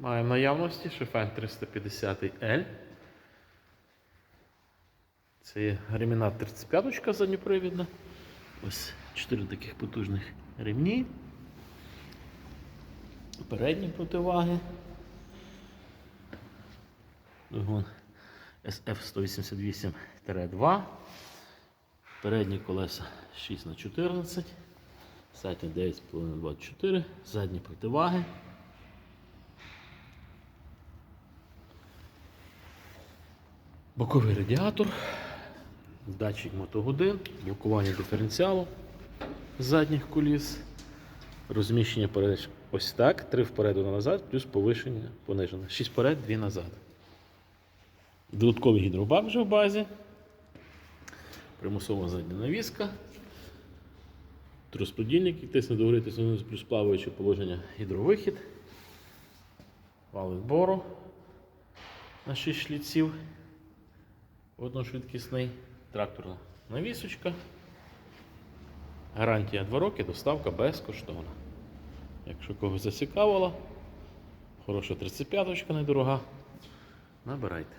Маємо наявності шифен 350L. Це є ремінат 35 задньопривідна. Ось 4 таких потужних ремні. Передні противаги. Двигун SF-188-2. Передні колеса 6 на 14 задні 9,5 24 задні противаги. Боковий радіатор, датчик мотогодин, блокування диференціалу задніх коліс, розміщення передач ось так, 3 вперед, 1 назад, плюс повишення понижене. 6 вперед, 2 назад. Додатковий гідробак вже в базі. Примусова задня навіска. Розподільник, який тисне до гори, тисне плюс плаваюче положення гідровихід. Вал відбору на 6 шліців. Одношвидкісний. Тракторна навісочка. Гарантія 2 роки, доставка безкоштовна. Якщо когось зацікавило, хороша 35-очка недорога. Набирайте.